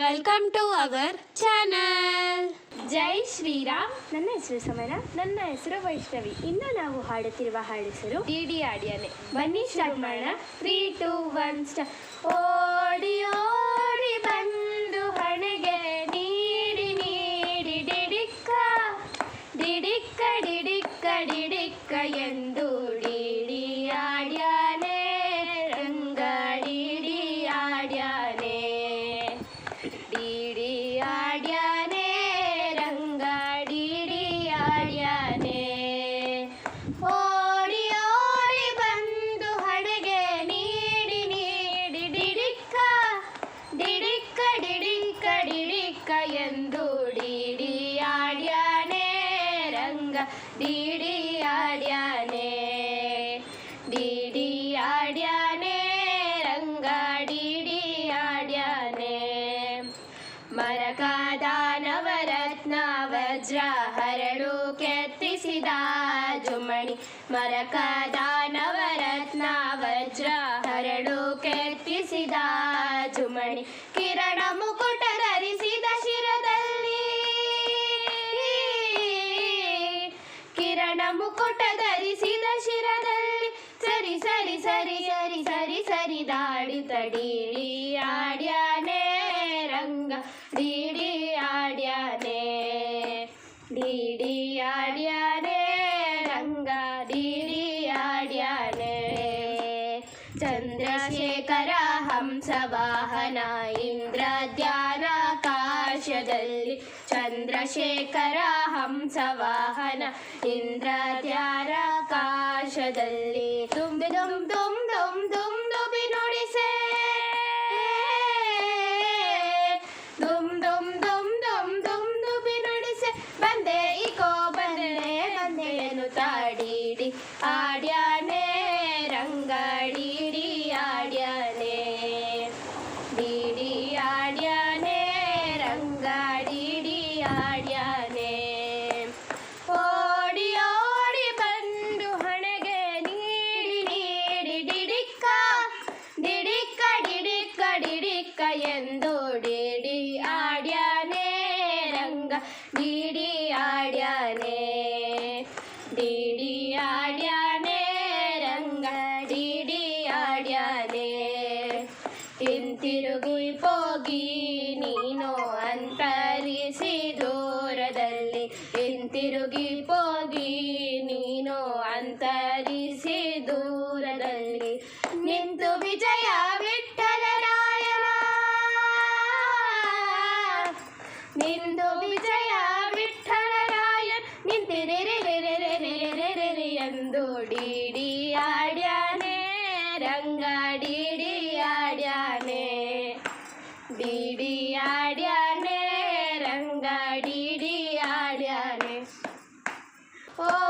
Welcome to our channel ಜೈ ಶ್ರೀರಾಮ್. ನನ್ನ ಹೆಸರು ಸಮರ. ನನ್ನ ಹೆಸರು ವೈಷ್ಣವಿ. ಇನ್ನು ನಾವು ಹಾಡುತ್ತಿರುವ ಹಾಡು ಡಿ ಡಿ ಆಡಿಯಾನೆ. ಬನ್ನಿ ಸ್ಟಾರ್ಟ್ ಮಾಡೋಣ. ತ್ರೀ ಟೂ ಒನ್ ಸ್ಟಾರ್ ಓಡಿ ಓಡಿ ಬಂದು ಹಣೆಗೆ ನೀಡಿ ನೀಡಿ, ಡಿಡಿಕ್ಕ. ಡಿಡಿಕ್ಕ ಡಿಡಿಕ್ಕ ಡಿಡಿಕ್ಕ ಎಂದು ರಂಗ ಡಿಡಿ ಆಡ್ಯಾನೆ ಡಿಡಿ ಆಡ್ಯಾನೆ, ರಂಗ ಡಿಡಿ ಆಡ್ಯಾನೆ. ಮರಕಾದ ನವರತ್ನ ವಜ್ರ ಹರಳು ಕೆತ್ತಿಸಿದ ಜುಮಣಿ. ಮರಕಾದ ನವರತ್ನ ವಜ್ರ ಹರಳು ಕೆತ್ತಿಸಿದ ಜುಮಣಿ. ಕಿರಣ ಮುಕುಟ ಮುಕುಟ ಧರಿಸಿದ ಶಿರದಲ್ಲಿ ಸರಿ ಸರಿ ಸರಿ ಸರಿ ಸರಿ ಸರಿ ದಾಡಿ ತಡೀಡಿ ಆಡ್ಯಾನೆ ರಂಗ. ಡಿಡಿ ಆಡ್ಯಾನೆ ಡಿಡಿ ಆಡ್ಯಾನೆ ರಂಗ. ಡಿಡಿ ಆಡ್ಯಾನೆ ಚಂದ್ರಶೇಖರ ಹಂಸವಾಹನ ಇಂದ್ರ ಧ್ಯಾನ ಕಾಶದಲ್ಲಿ ಚಂದ್ರಶೇಖರ ಹಂಸವಾಹನ ಇಂದ್ರ ಧ್ಯಾನಾಕಾಶದಲ್ಲಿ ತುಂಬಿ ದುಮ್ ದುಮ್ ದುಮ್ ದುಮ್ ದುಬಿ ನುಡಿಸೆ. ದುಮ್ ದುಮ್ ದುಮ್ ದುಮ್ ದುಮ್ ದುಬಿ ನುಡಿಸೆ. ಬಂದೆ ಇಕೋ, ಬಂದೆ ಬಂದೆನು ತಾಡಿಡಿ ಆಡ್ಯಾನೆ ಡಿಡಿ ಆಡ್ಯಾನೆ ಡಿಡಿ ಆಡ್ಯಾನೆ, ರಂಗ ಡಿಡಿ ಆಡ್ಯಾನೆ. ಹಿಂತಿರುಗಿ ಹೋಗಿ ನೀನು ಅಂತರಿಸಿ ದೂರದಲ್ಲಿ. ಹಿಂತಿರುಗಿ ಹೋಗಿ ನೀನು ಅಂತರಿಸಿ ದೂರದಲ್ಲಿ. ನಿಂತು ವಿಜಯ ವಿಠಲರಾಯನ ನಿಂದು ವಿಜಯ ડીડીયાડ્યાને રંગા ડીડીયાડ્યાને ડીડીયાડ્યાને રંગા ડીડીયાડ્યાને ઓ